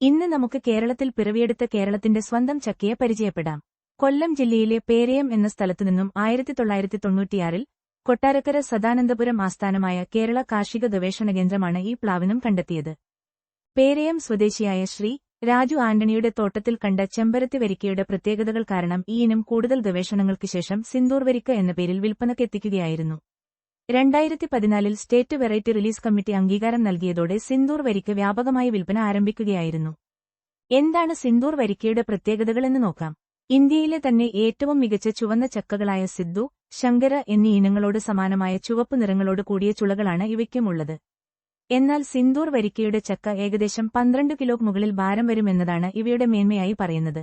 ഇന്ന് നമുക്ക് കേരളത്തിൽ പിറവിയെടുത്ത കേരളത്തിന്റെ സ്വന്തം ചക്കയെ പരിചയപ്പെടാം. കൊല്ലം ജില്ലയിലെ പേരയം എന്ന സ്ഥലത്തുനിന്നും ആയിരത്തി തൊള്ളായിരത്തി തൊണ്ണൂറ്റിയാറിൽ കൊട്ടാരക്കര സദാനന്ദപുരം ആസ്ഥാനമായ കേരള കാർഷിക ഗവേഷണ കേന്ദ്രമാണ് ഈ പ്ലാവിനം കണ്ടെത്തിയത്. പേരയം സ്വദേശിയായ ശ്രീ രാജു ആന്റണിയുടെ തോട്ടത്തിൽ കണ്ട ചെമ്പരത്തി വരിക്കയുടെ പ്രത്യേകതകൾ കാരണം ഈ ഇനം കൂടുതൽ ഗവേഷണങ്ങൾക്ക് ശേഷം സിന്ദൂർ വരിക്ക എന്ന പേരിൽ വിൽപ്പനക്കെത്തിക്കുകയായിരുന്നു രണ്ടായിരത്തി പതിനാലിൽ സ്റ്റേറ്റ് വെറൈറ്റി റിലീസ് കമ്മിറ്റി അംഗീകാരം നൽകിയതോടെ സിന്ദൂർ വരിക്ക് വ്യാപകമായി വിൽപ്പന ആരംഭിക്കുകയായിരുന്നു. എന്താണ് സിന്ദൂർ വരിക്കയുടെ പ്രത്യേകതകളെന്ന് നോക്കാം. ഇന്ത്യയിലെ തന്നെ ഏറ്റവും മികച്ച ചുവന്ന ചക്കകളായ സിദ്ധു ശങ്കര എന്നീ ഇനങ്ങളോട് സമാനമായ ചുവപ്പ് നിറങ്ങളോട് കൂടിയ ചുളകളാണ് ഇവയ്ക്കുമുള്ളത്. എന്നാൽ സിന്ദൂർ വരിക്കയുടെ ചക്ക ഏകദേശം പന്ത്രണ്ട് കിലോ മുകളിൽ ഭാരം വരുമെന്നതാണ് ഇവയുടെ മേന്മയായി പറയുന്നത്.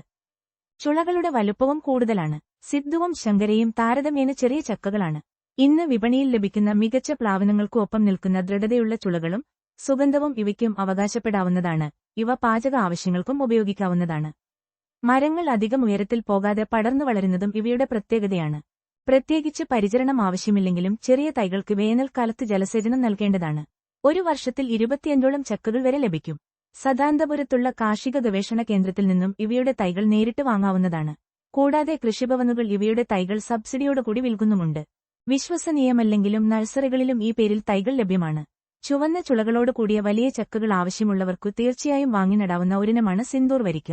ചുളകളുടെ വലുപ്പവും കൂടുതലാണ്. സിദ്ധുവും ശങ്കരയും താരതമ്യേന ചെറിയ ചക്കകളാണ്. ഇന്ന് വിപണിയിൽ ലഭിക്കുന്ന മികച്ച പ്ലാവനങ്ങൾക്കു ഒപ്പം നിൽക്കുന്ന ദൃഢതയുള്ള ചുളകളും സുഗന്ധവും ഇവയ്ക്കും അവകാശപ്പെടാവുന്നതാണ്. ഇവ പാചക ആവശ്യങ്ങൾക്കും ഉപയോഗിക്കാവുന്നതാണ്. മരങ്ങൾ അധികം ഉയരത്തിൽ പോകാതെ പടർന്നു വളരുന്നതും ഇവയുടെ പ്രത്യേകതയാണ്. പ്രത്യേകിച്ച് പരിചരണം ആവശ്യമില്ലെങ്കിലും ചെറിയ തൈകൾക്ക് വേനൽക്കാലത്ത് ജലസേചനം നൽകേണ്ടതാണ്. ഒരു വർഷത്തിൽ ഇരുപത്തിയഞ്ചോളം ചക്കകൾ വരെ ലഭിക്കും. സദാന്തപുരത്തുള്ള കാർഷിക ഗവേഷണ കേന്ദ്രത്തിൽ നിന്നും ഇവയുടെ തൈകൾ നേരിട്ട് വാങ്ങാവുന്നതാണ്. കൂടാതെ കൃഷിഭവനുകൾ ഇവയുടെ തൈകൾ സബ്സിഡിയോടുകൂടി വിൽക്കുന്നുമുണ്ട്. വിശ്വസനീയമല്ലെങ്കിലും നഴ്സറികളിലും ഈ പേരിൽ തൈകൾ ലഭ്യമാണ്. ചുവന്ന ചുളകളോട് കൂടിയ വലിയ ചക്കകൾ ആവശ്യമുള്ളവർക്കു തീർച്ചയായും വാങ്ങി നടാവുന്ന ഒരിനമാണ് സിന്ദൂർ വരിക്ക.